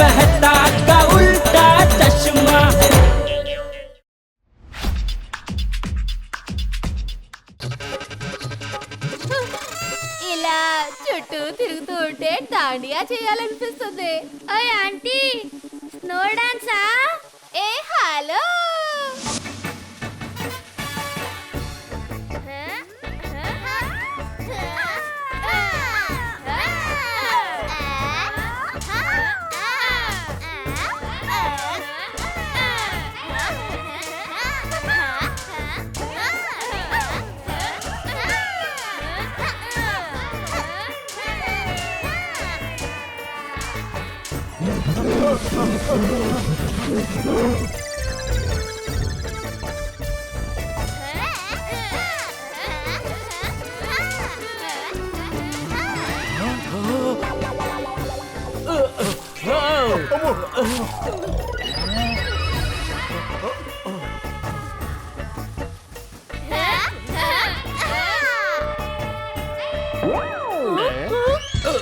मेहता का उल्टा चश्मा ఇలా చుట్టూ తిరుగుతూ ఉంటే దాండియా చేయాలనిపిస్తుంది అయ్య ఆంటీ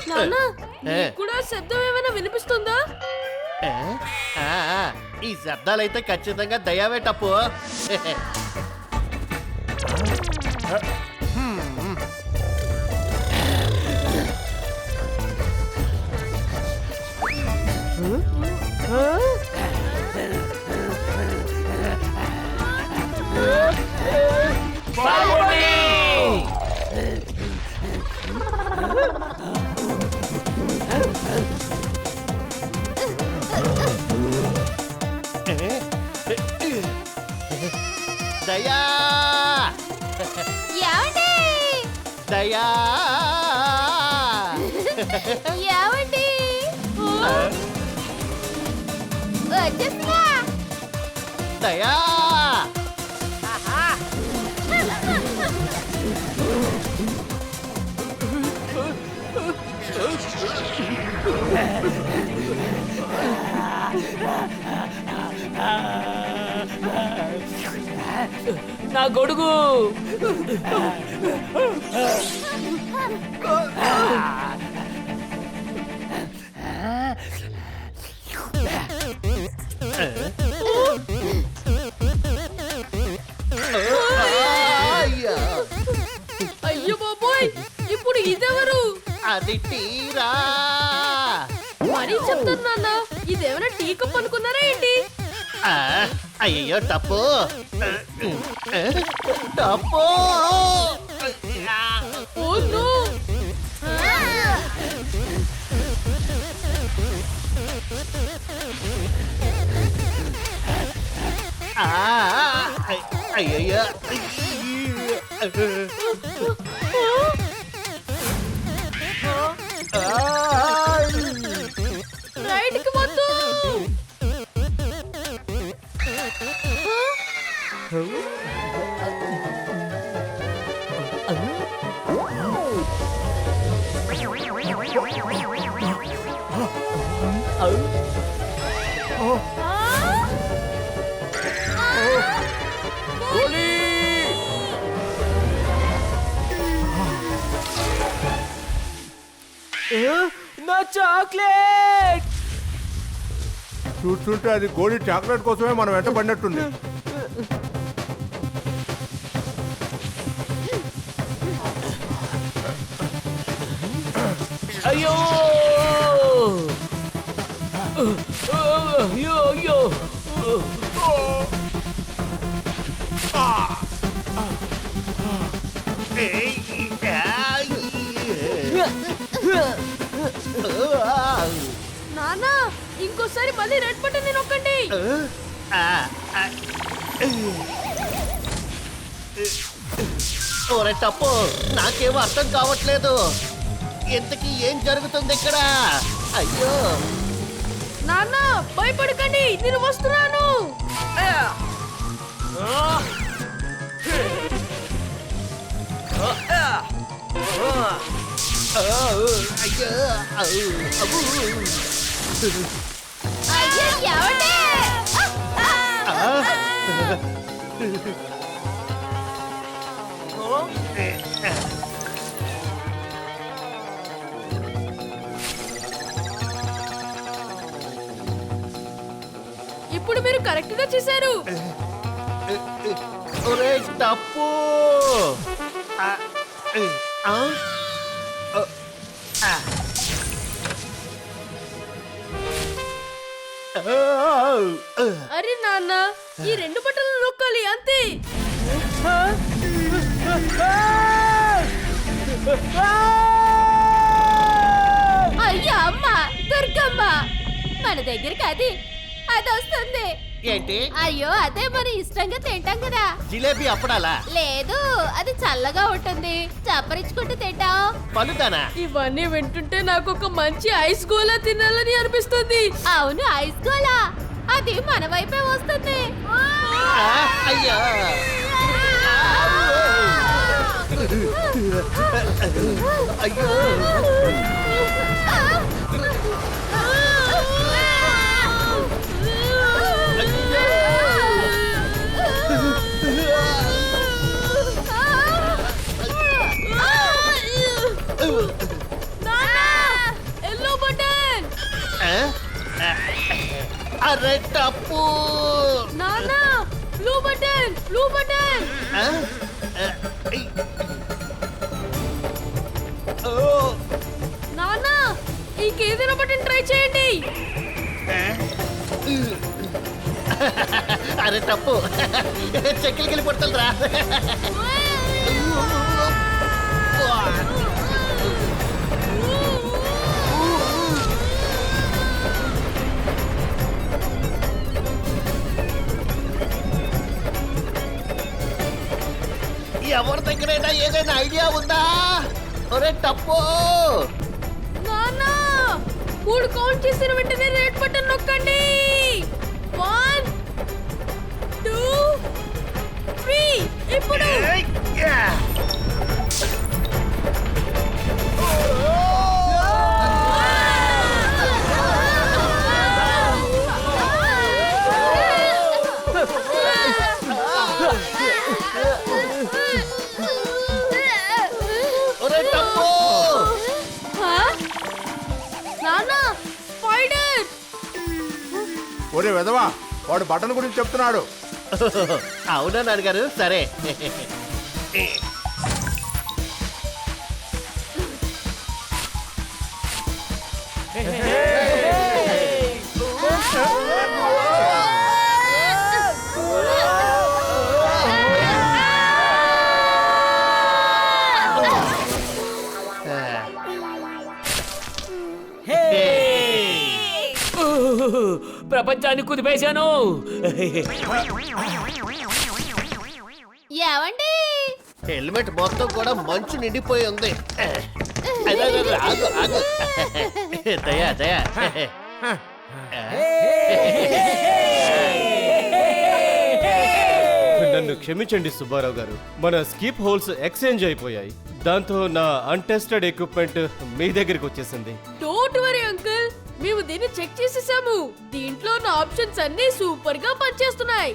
నాన్న కూడా శబ్దం ఏమైనా వినిపిస్తుందా? ఈ శబ్దాలైతే ఖచ్చితంగా దయావేటప్పు దయా ఏమండి? వచ్చేస్తున్నా దయా నా గొడుగు. అయ్యా బాబోయ్ ఇప్పుడు ఇదెవరు? అది తీరా మరీ చెప్తాను నాన్న ఇదేమైనా టీ కప్ అనుకున్నారా ఏంటి? ఆ, అయ్యయ్యో తప్పు తప్పు ఓ నా చాక్లెట్! చూస్తుంటే అది గోడి చాక్లెట్ కోసమే మనం వెంట పడినట్టుంది. అయ్యో అయ్యో అయ్యో నాన్న ఇంకోసారి మళ్ళీ రెడ్ బటన్ నొక్కండి. ఓరే తప్పు నాకేం అర్థం కావట్లేదు. ఇంతకీ ఏం జరుగుతుంది ఇక్కడ? అయ్యో. నాన్న భయపడకండి నేను వస్తున్నాను. అయ్యో ఇప్పుడు మీరు కరెక్ట్గా చేశారు తప్పు. ఆ, ఆ, ఆ, ఆ. ఆ, అరే నాన్న ఈ రెండు బట్టలు నొక్కాలి అంతే. అయ్యో అమ్మ దుర్గమ్మ. మన దగ్గరికి అది అది వస్తుంది. ఏంటి? అయ్యో అదే మరి ఇష్టంగా తింటాం కదా. జిలేబీ అప్పడాలా? లేదు అది చల్లగా ఉంటుంది. చప్పరించుకుంటూ తింటాం. పలుదానా ఇవన్నీ వింటుంటే నాకు ఒక మంచి ఐస్ గోలా తినాలని అనిపిస్తుంది. అవును ఐస్ గోలా. అది మన వైపే వస్తుంది. ఆ, అయ్యో. అయ్యో. Yellow button? అరే తప్పు. నాన్న బ్లూ బటన్ బ్లూ బటన్. నాన్న ఇంకేదైనా బటన్ ట్రై చేయండి. అరే తప్పు. చెక్కలకి వెళ్ళి పడుతుందిరా ఎవరి దగ్గరైనా ఏదైనా ఐడియా ఉందా? ఒరే తప్పు నాన్న! మూడు కౌంట్ చేసిన వెంటనే రెడ్ బటన్ నొక్కండి! వన్ టూ త్రీ ఇప్పుడు! ఒరే వెదవా వాడు బటన్ గురించి చెప్తున్నాడు. అవునా నాన్నగారు? సరే. ప్రపంచాన్ని కుదిపేశాను. ఏమండి హెల్మెట్ మొత్తం కూడా మంచు నిండిపోయి ఉంది. అదే, అదే, అదే, ఆగు ఆగు. దయా దయా. నన్ను క్షమించండి సుబ్బారావు గారు. మన స్కీప్ హోల్స్ ఎక్స్చేంజ్ అయిపోయాయి. దాంతో నా అన్టెస్టెడ్ ఎక్విప్మెంట్ మీ దగ్గరికి వచ్చేసింది. డోంట్ చెక్ చేసేసాము. దీంట్లో ఉన్న ఆప్షన్స్ అన్ని సూపర్గా పనిచేస్తున్నాయి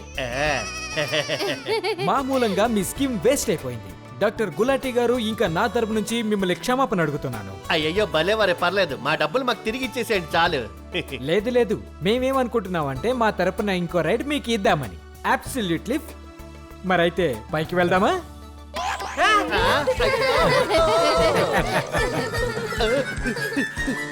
మా మూలంగా మీ స్కీమ్ వేస్ట్ అయిపోయింది. డాక్టర్ గులాటి గారు ఇంకా నా తరపు నుంచి మిమ్మల్ని క్షమాపణ అడుగుతున్నాను. అయ్యయ్యో భలే వరే పర్లేదు. మా డబ్బులు మాకు తిరిగి ఇచ్చేసేయండి చాలు. లేదు లేదు. మేమేమనుకుంటున్నామంటే మా తరపున ఇంకో రైడ్ మీకు ఇద్దామని. అబ్సల్యూట్లీ మరైతే పైకి వెళ్దామా? అయ్యో.